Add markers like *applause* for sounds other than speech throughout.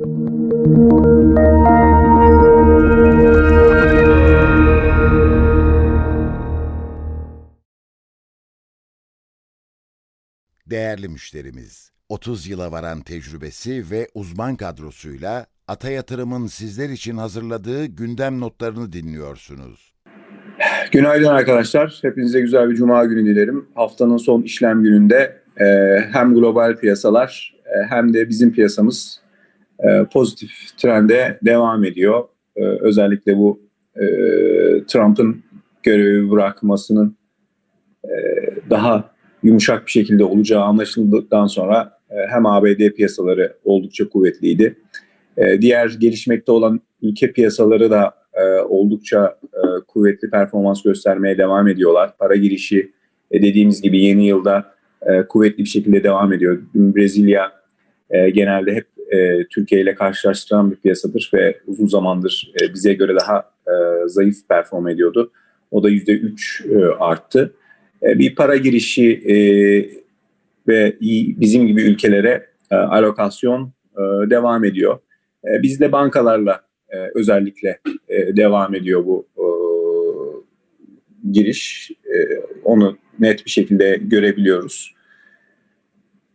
Değerli müşterimiz, 30 yıla varan tecrübesi ve uzman kadrosuyla Ata Yatırım'ın sizler için hazırladığı gündem notlarını dinliyorsunuz. Günaydın arkadaşlar. Hepinize güzel bir cuma günü dilerim. Haftanın son işlem gününde hem global piyasalar hem de bizim piyasamız e, pozitif trende devam ediyor. E, özellikle bu e, Trump'ın görevi bırakmasının daha yumuşak bir şekilde olacağı anlaşıldıktan sonra hem ABD piyasaları oldukça kuvvetliydi. Diğer gelişmekte olan ülke piyasaları da oldukça kuvvetli performans göstermeye devam ediyorlar. Para girişi dediğimiz gibi yeni yılda kuvvetli bir şekilde devam ediyor. Brezilya genelde hep e, Türkiye ile karşılaştıran bir piyasadır ve uzun zamandır e, bize göre daha e, zayıf perform ediyordu. O da %3 e, arttı. Bir para girişi ve bizim gibi ülkelere e, alokasyon devam ediyor. E, bizde bankalarla e, özellikle devam ediyor bu giriş. Onu net bir şekilde görebiliyoruz.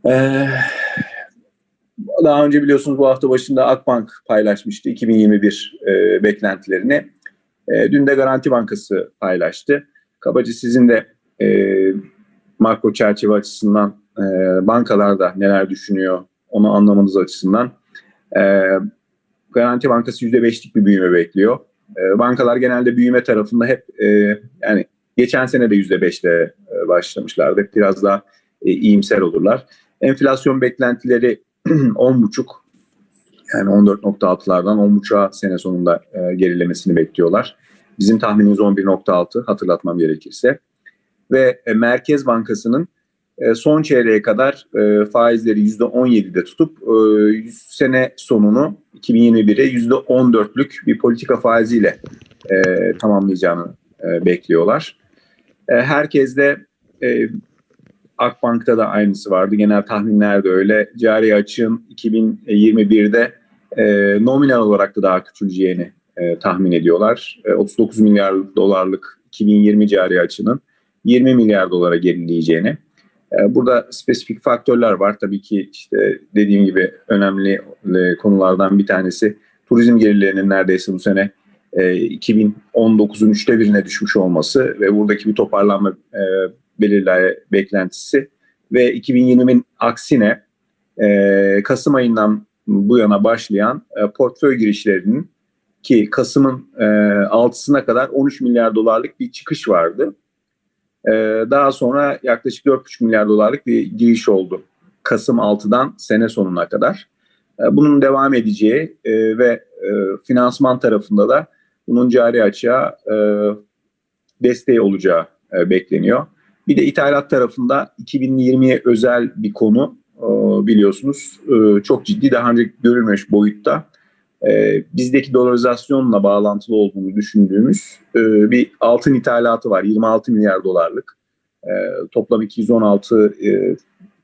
E, daha önce biliyorsunuz bu hafta başında Akbank paylaşmıştı 2021 e, beklentilerini. E, dün de Garanti Bankası paylaştı. Kabaca sizin de e, makro çerçeve açısından e, bankalarda neler düşünüyor onu anlamanız açısından e, Garanti Bankası %5'lik bir büyüme bekliyor. E, bankalar genelde büyüme tarafında hep e, yani geçen sene de %5'le e, başlamışlardı. Biraz daha e, iyimser olurlar. Enflasyon beklentileri *clears throat* 10,5 yani 14.6'lardan 10.5'a sene sonunda e, gerilemesini bekliyorlar. Bizim tahminimiz 11.6 hatırlatmam gerekirse. Ve e, Merkez Bankası'nın e, son çeyreğe kadar e, faizleri %17'de tutup e, sene sonunu 2021'e %14'lük bir politika faiziyle e, tamamlayacağını e, bekliyorlar. E, herkes de e, Akbank'ta da aynısı vardı. Genel tahminler de öyle. Cari açığın 2021'de e, nominal olarak da daha küçüleceğini e, tahmin ediyorlar. E, 39 milyar dolarlık 2020 cari açının 20 milyar dolara gerileyeceğini. E, burada spesifik faktörler var. Tabii ki işte dediğim gibi önemli e, konulardan bir tanesi turizm gelirlerinin neredeyse bu sene 2019'un e, üçte birine düşmüş olması ve buradaki bir toparlanma belirli beklentisi ve 2020'nin aksine Kasım ayından bu yana başlayan portföy girişlerinin ki Kasım'ın 6'sına kadar 13 milyar dolarlık bir çıkış vardı. Ee, daha sonra yaklaşık 4,5 milyar dolarlık bir giriş oldu. Kasım 6'dan sene sonuna kadar. Ee, bunun devam edeceği e, ve e, finansman tarafında da bunun cari açığa e, desteği olacağı bekleniyor. Bir de ithalat tarafında 2020'ye özel bir konu biliyorsunuz. Çok ciddi daha önce görülmemiş boyutta e, bizdeki dolarizasyonla bağlantılı olduğunu düşündüğümüz e, bir altın ithalatı var. 26 milyar dolarlık. E, toplam 216 e,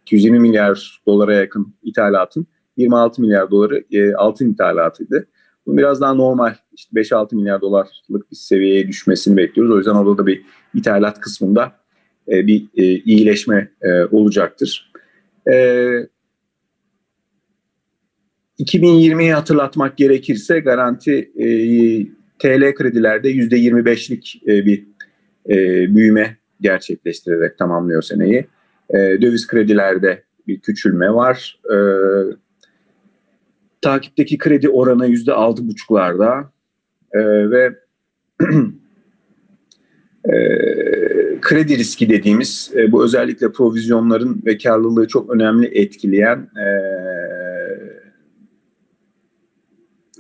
220 milyar dolara yakın ithalatın 26 milyar doları e, altın ithalatıydı. Bu biraz daha normal işte 5-6 milyar dolarlık bir seviyeye düşmesini bekliyoruz. O yüzden orada da bir ithalat kısmında e, bir e, iyileşme e, olacaktır. E, 2020'yi hatırlatmak gerekirse garanti TL kredilerde %25'lik e, bir büyüme gerçekleştirerek tamamlıyor seneyi. Döviz kredilerde bir küçülme var. Takipteki kredi oranı %6,5'larda e, ve *clears throat* e, kredi riski dediğimiz e, bu özellikle provizyonların ve karlılığı çok önemli etkileyen e,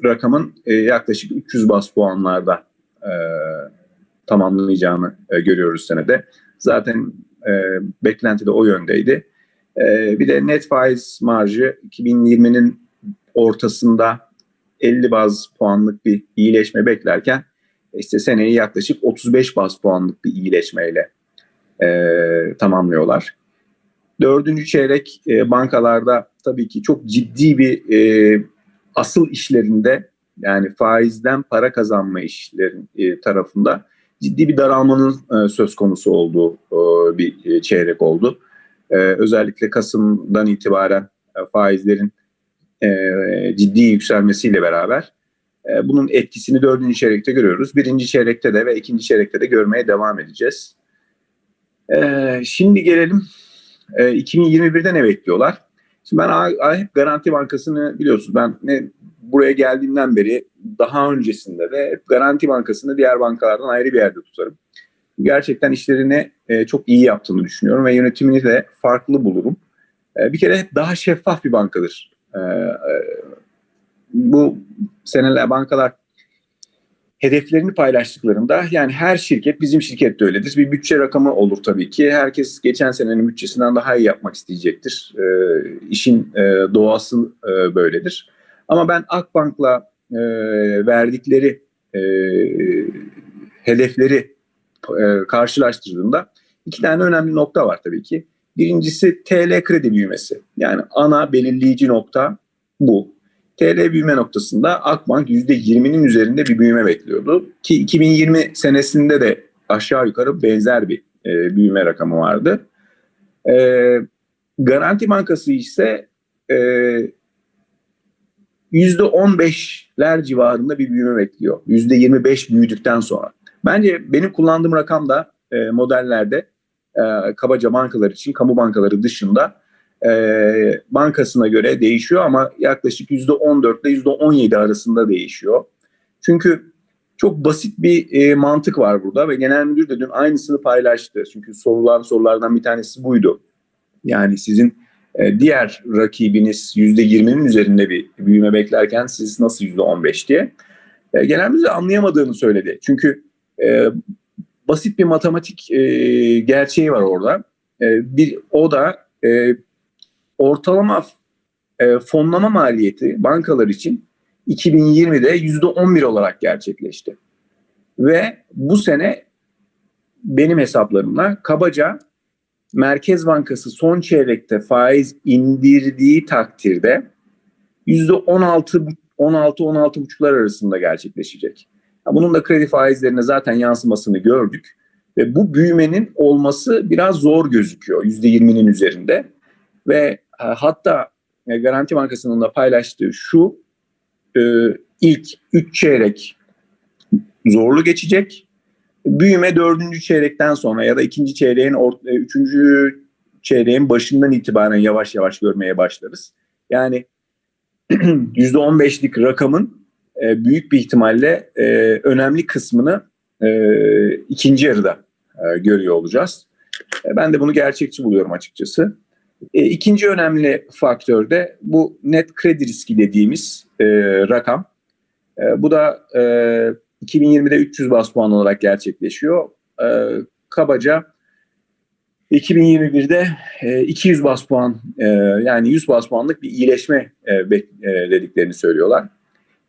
rakamın e, yaklaşık 300 bas puanlarda e, tamamlayacağını görüyoruz senede. Zaten beklenti de o yöndeydi. Bir de net faiz marjı 2020'nin ortasında 50 baz puanlık bir iyileşme beklerken işte seneyi yaklaşık 35 baz puanlık bir iyileşmeyle e, tamamlıyorlar. Dördüncü çeyrek e, bankalarda tabii ki çok ciddi bir e, asıl işlerinde yani faizden para kazanma işlerin e, tarafında ciddi bir daralmanın e, söz konusu olduğu e, bir e, çeyrek oldu. E, özellikle Kasım'dan itibaren e, faizlerin e, ciddi yükselmesiyle beraber e, bunun etkisini dördüncü çeyrekte görüyoruz. Birinci çeyrekte de ve ikinci çeyrekte de görmeye devam edeceğiz. E, şimdi gelelim e, 2021'de ne bekliyorlar? Şimdi ben hep Garanti Bankası'nı biliyorsunuz ben buraya geldiğimden beri daha öncesinde de hep Garanti Bankası'nı diğer bankalardan ayrı bir yerde tutarım. Gerçekten işlerini e, çok iyi yaptığını düşünüyorum ve yönetimini de farklı bulurum. E, bir kere hep daha şeffaf bir bankadır. E, bu seneler bankalar hedeflerini paylaştıklarında yani her şirket bizim şirket de öyledir. Bir bütçe rakamı olur tabii ki. Herkes geçen senenin bütçesinden daha iyi yapmak isteyecektir. E, işin e, doğası e, böyledir. Ama ben Akbank'la e, verdikleri e, hedefleri e, karşılaştırdığımda iki tane önemli nokta var tabii ki. Birincisi TL kredi büyümesi. Yani ana belirleyici nokta bu. TL büyüme noktasında Akbank %20'nin üzerinde bir büyüme bekliyordu. Ki 2020 senesinde de aşağı yukarı benzer bir e, büyüme rakamı vardı. E, Garanti Bankası ise e, %15'ler civarında bir büyüme bekliyor. %25 büyüdükten sonra. Bence benim kullandığım rakam da e, modellerde e, kabaca bankalar için, kamu bankaları dışında e, bankasına göre değişiyor ama yaklaşık %14 ile %17 arasında değişiyor. Çünkü çok basit bir e, mantık var burada ve genel müdür de dün aynısını paylaştı. Çünkü sorulan sorulardan bir tanesi buydu. Yani sizin e, diğer rakibiniz %20'nin üzerinde bir büyüme beklerken siz nasıl %15 diye. E, genel müdür anlayamadığını söyledi. Çünkü e, basit bir matematik e, gerçeği var orada. E, bir o da e, ortalama e, fonlama maliyeti bankalar için 2020'de %11 olarak gerçekleşti. Ve bu sene benim hesaplarımla kabaca Merkez Bankası son çeyrekte faiz indirdiği takdirde %16 16-16,5'lar arasında gerçekleşecek. Bunun da kredi faizlerine zaten yansımasını gördük. Ve bu büyümenin olması biraz zor gözüküyor %20'nin üzerinde. Ve e, hatta e, Garanti Bankası'nın da paylaştığı şu e, ilk 3 çeyrek zorlu geçecek. Büyüme dördüncü çeyrekten sonra ya da ikinci çeyreğin üçüncü çeyreğin başından itibaren yavaş yavaş görmeye başlarız. Yani *clears throat* %15'lik rakamın büyük bir ihtimalle önemli kısmını ikinci yarıda görüyor olacağız. Ben de bunu gerçekçi buluyorum açıkçası. E, ikinci önemli faktör de bu net kredi riski dediğimiz e, rakam. E, bu da e, 2020'de 300 bas puan olarak gerçekleşiyor. E, kabaca 2021'de e, 200 bas puan e, yani 100 bas puanlık bir iyileşme e, e, dediklerini söylüyorlar.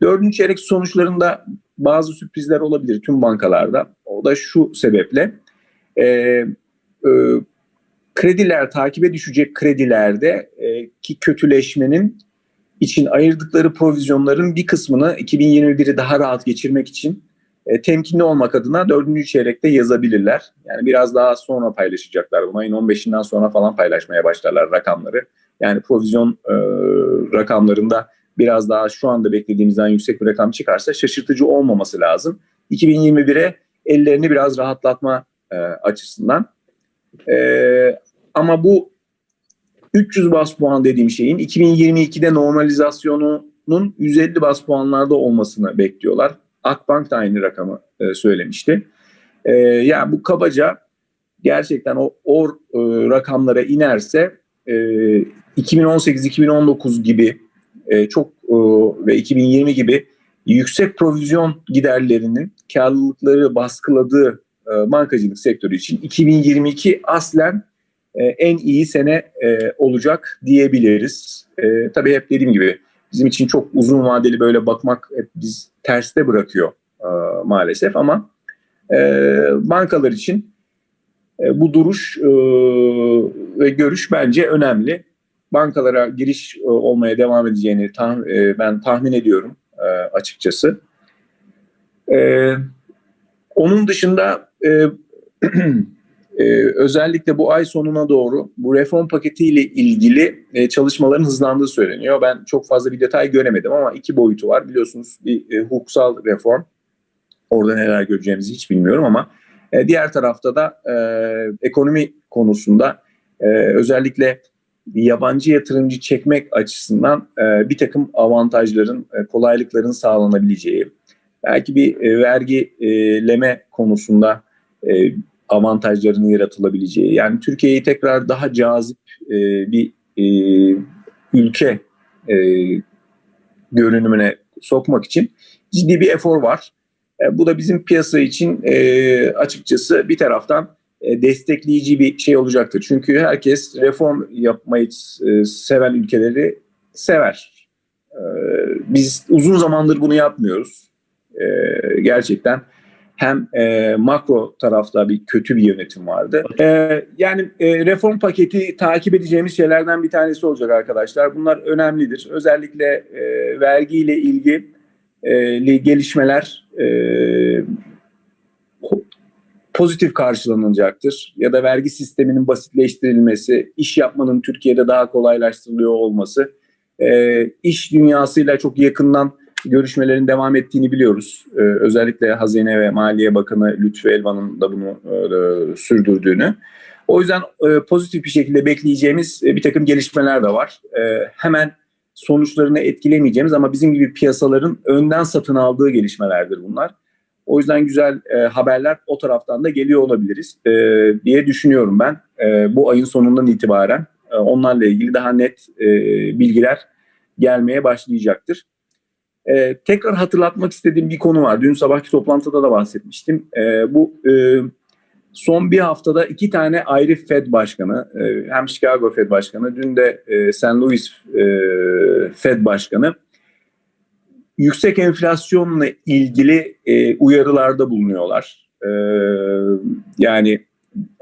Dördüncü çeyrek sonuçlarında bazı sürprizler olabilir tüm bankalarda. O da şu sebeple e, e, krediler takibe düşecek kredilerde e, ki kötüleşmenin için ayırdıkları provizyonların bir kısmını 2021'i daha rahat geçirmek için e, temkinli olmak adına dördüncü çeyrekte yazabilirler. Yani biraz daha sonra paylaşacaklar. Bunu ayın 15'inden sonra falan paylaşmaya başlarlar rakamları. Yani provizyon e, rakamlarında biraz daha şu anda beklediğimizden yüksek bir rakam çıkarsa şaşırtıcı olmaması lazım. 2021'e ellerini biraz rahatlatma e, açısından. E, ama bu 300 bas puan dediğim şeyin 2022'de normalizasyonunun 150 bas puanlarda olmasını bekliyorlar. Akbank da aynı rakamı e, söylemişti. E, yani bu kabaca gerçekten o, o e, rakamlara inerse e, 2018-2019 gibi e, çok e, ve 2020 gibi yüksek provizyon giderlerinin karlılıkları baskıladığı bankacılık sektörü için 2022 aslen e, en iyi sene e, olacak diyebiliriz. E, tabii hep dediğim gibi bizim için çok uzun vadeli böyle bakmak hep biz terste bırakıyor e, maalesef ama e, bankalar için e, bu duruş e, ve görüş bence önemli. bankalara giriş e, olmaya devam edeceğini e, ben tahmin ediyorum e, açıkçası. E, onun dışında e, *clears throat* e, özellikle bu ay sonuna doğru bu reform paketiyle ilgili e, çalışmaların hızlandığı söyleniyor. Ben çok fazla bir detay göremedim ama iki boyutu var. Biliyorsunuz bir e, hukuksal reform. Orada neler göreceğimizi hiç bilmiyorum ama e, diğer tarafta da e, ekonomi konusunda e, özellikle yabancı yatırımcı çekmek açısından e, bir takım avantajların, e, kolaylıkların sağlanabileceği, belki bir e, vergileme konusunda e, avantajların yaratılabileceği, yani Türkiye'yi tekrar daha cazip e, bir ülke görünümüne sokmak için ciddi bir efor var. Bu da bizim piyasa için açıkçası bir taraftan destekleyici bir şey olacaktır. Çünkü herkes reform yapmayı seven ülkeleri sever. Biz uzun zamandır bunu yapmıyoruz. E, gerçekten hem e, makro tarafta bir kötü bir yönetim vardı. E, yani e, reform paketi takip edeceğimiz şeylerden bir tanesi olacak arkadaşlar. Bunlar önemlidir. Özellikle e, vergiyle ilgili e, gelişmeler e, pozitif karşılanacaktır. Ya da vergi sisteminin basitleştirilmesi, iş yapmanın Türkiye'de daha kolaylaştırılıyor olması, e, iş dünyasıyla çok yakından görüşmelerin devam ettiğini biliyoruz. E, özellikle Hazine ve Maliye Bakanı Lütfü Elvan'ın da bunu e, sürdürdüğünü. O yüzden e, pozitif bir şekilde bekleyeceğimiz e, bir takım gelişmeler de var. E, hemen sonuçlarını etkilemeyeceğimiz ama bizim gibi piyasaların önden satın aldığı gelişmelerdir bunlar. O yüzden güzel e, haberler o taraftan da geliyor olabiliriz e, diye düşünüyorum ben. E, bu ayın sonundan itibaren e, onlarla ilgili daha net e, bilgiler gelmeye başlayacaktır. E, tekrar hatırlatmak istediğim bir konu var. Dün sabahki toplantıda da bahsetmiştim. E, bu e, son bir haftada iki tane ayrı Fed başkanı, e, hem Chicago Fed başkanı, dün de e, St. Louis e, Fed başkanı yüksek enflasyonla ilgili e, uyarılarda bulunuyorlar. E, yani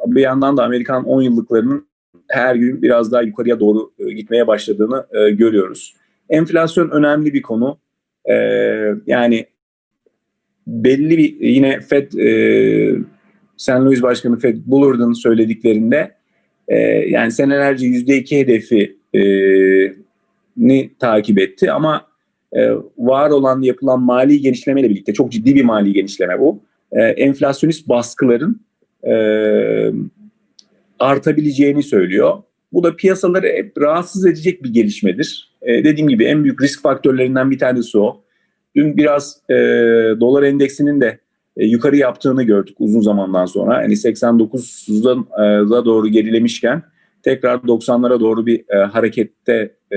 bir yandan da Amerikan 10 yıllıklarının her gün biraz daha yukarıya doğru e, gitmeye başladığını e, görüyoruz. Enflasyon önemli bir konu. E, yani belli bir yine Fed e, St. Louis Başkanı Fed Bullard'ın söylediklerinde e, yani senelerce yüzde iki hedefi e, ni takip etti ama e, var olan yapılan mali genişlemeyle birlikte çok ciddi bir mali genişleme bu. E, enflasyonist baskıların e, artabileceğini söylüyor. Bu da piyasaları hep rahatsız edecek bir gelişmedir. E, dediğim gibi en büyük risk faktörlerinden bir tanesi o. Dün biraz e, dolar endeksinin de e, yukarı yaptığını gördük uzun zamandan sonra. Yani 89'dan e, doğru gerilemişken tekrar 90'lara doğru bir e, harekette e,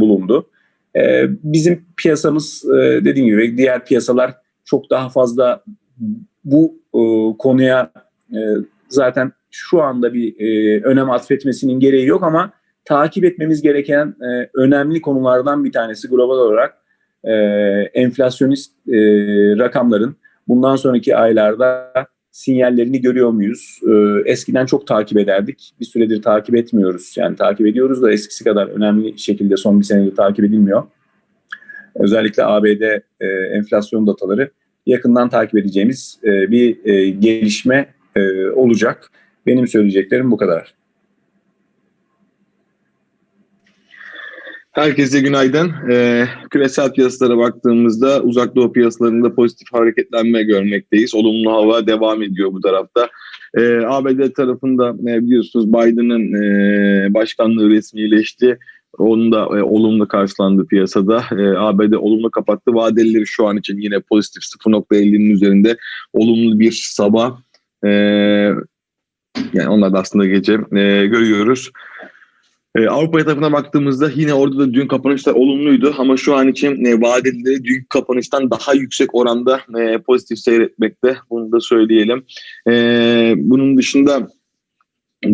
bulundu. E, bizim piyasamız e, dediğim gibi diğer piyasalar çok daha fazla bu e, konuya e, zaten şu anda bir e, önem atfetmesinin gereği yok ama takip etmemiz gereken e, önemli konulardan bir tanesi global olarak e, enflasyonist e, rakamların bundan sonraki aylarda sinyallerini görüyor muyuz? Ee, eskiden çok takip ederdik. Bir süredir takip etmiyoruz. Yani takip ediyoruz da eskisi kadar önemli şekilde son bir senedir takip edilmiyor. Özellikle ABD e, enflasyon dataları yakından takip edeceğimiz e, bir e, gelişme e, olacak. Benim söyleyeceklerim bu kadar. Herkese günaydın. Ee, küresel piyasalara baktığımızda uzak doğu piyasalarında pozitif hareketlenme görmekteyiz. Olumlu hava devam ediyor bu tarafta. Ee, ABD tarafında e, biliyorsunuz Biden'ın e, başkanlığı resmileşti. Onun da e, olumlu karşılandı piyasada. E, ABD olumlu kapattı. Vadelileri şu an için yine pozitif 0.50'nin üzerinde olumlu bir sabah. E, yani onlar da aslında gece e, görüyoruz. Ee, Avrupa tarafına baktığımızda yine orada da dün kapanışlar olumluydu ama şu an için e, vadelileri dün kapanıştan daha yüksek oranda e, pozitif seyretmekte. Bunu da söyleyelim. E, bunun dışında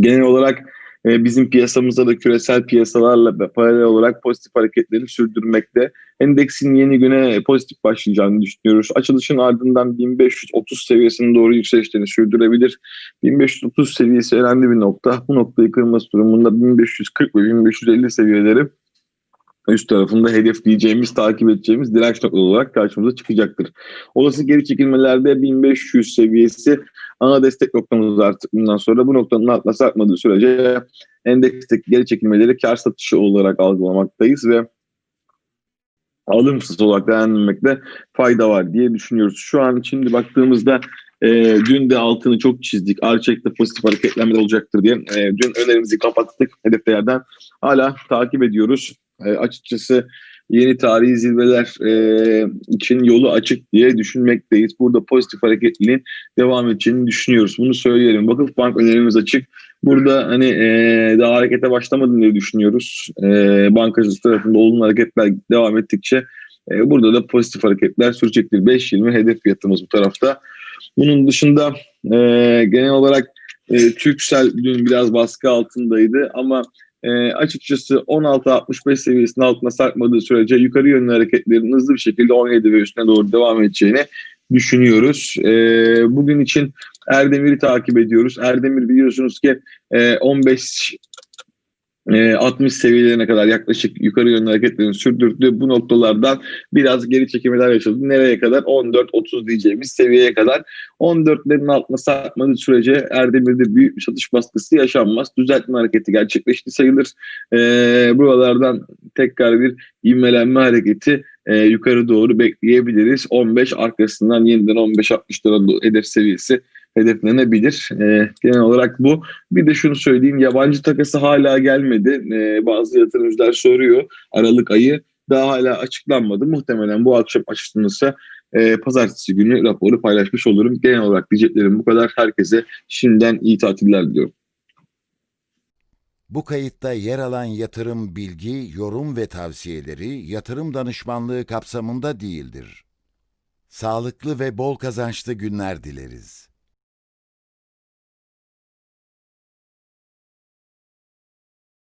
genel olarak e, bizim piyasamızda da küresel piyasalarla ve paralel olarak pozitif hareketlerini sürdürmekte. Endeksin yeni güne pozitif başlayacağını düşünüyoruz. Açılışın ardından 1530 seviyesine doğru yükselişlerini sürdürebilir. 1530 seviyesi önemli bir nokta. Bu noktayı kırması durumunda 1540 ve 1550 seviyeleri üst tarafında hedefleyeceğimiz, takip edeceğimiz direnç noktaları olarak karşımıza çıkacaktır. Olası geri çekilmelerde 1500 seviyesi ana destek noktamız artık bundan sonra. Bu noktanın altına sarkmadığı sürece endeksteki geri çekilmeleri kar satışı olarak algılamaktayız ve alım fırsatı olarak değerlendirmekte fayda var diye düşünüyoruz. Şu an şimdi baktığımızda e, dün de altını çok çizdik. Arçek'te pozitif hareketlenmeler olacaktır diye. E, dün önerimizi kapattık hedeflerden. Hala takip ediyoruz. E, açıkçası yeni tarihi zirveler e, için yolu açık diye düşünmekteyiz. Burada pozitif hareketliliğin devam edeceğini düşünüyoruz. Bunu söyleyelim. Vakıfbank önerimiz açık. Burada hani e, daha harekete başlamadım diye düşünüyoruz. E, bankacılık tarafında olumlu hareketler devam ettikçe e, burada da pozitif hareketler sürecektir. 5.20 hedef fiyatımız bu tarafta. Bunun dışında e, genel olarak e, Türksel dün biraz baskı altındaydı ama e, açıkçası 16.65 seviyesinin altına sarkmadığı sürece yukarı yönlü hareketlerin hızlı bir şekilde 17 ve üstüne doğru devam edeceğini düşünüyoruz. E, bugün için Erdemir'i takip ediyoruz. Erdemir biliyorsunuz ki e, 15 e, 60 seviyelerine kadar yaklaşık yukarı yönlü hareketlerini sürdürdü. Bu noktalardan biraz geri çekimler yaşadı. Nereye kadar? 14-30 diyeceğimiz seviyeye kadar. 14'lerin altına sarkmadığı sürece Erdemir'de büyük bir satış baskısı yaşanmaz. Düzeltme hareketi gerçekleşti sayılır. E, buralardan tekrar bir ivmelenme hareketi e, yukarı doğru bekleyebiliriz. 15 arkasından yeniden 15-60 lira hedef seviyesi hedeflenebilir. E, genel olarak bu. Bir de şunu söyleyeyim yabancı takası hala gelmedi. E, bazı yatırımcılar soruyor Aralık ayı daha hala açıklanmadı. Muhtemelen bu akşam açıklanırsa e, pazartesi günü raporu paylaşmış olurum. Genel olarak diyeceklerim bu kadar. Herkese şimdiden iyi tatiller diliyorum. Bu kayıtta yer alan yatırım bilgi, yorum ve tavsiyeleri yatırım danışmanlığı kapsamında değildir. Sağlıklı ve bol kazançlı günler dileriz.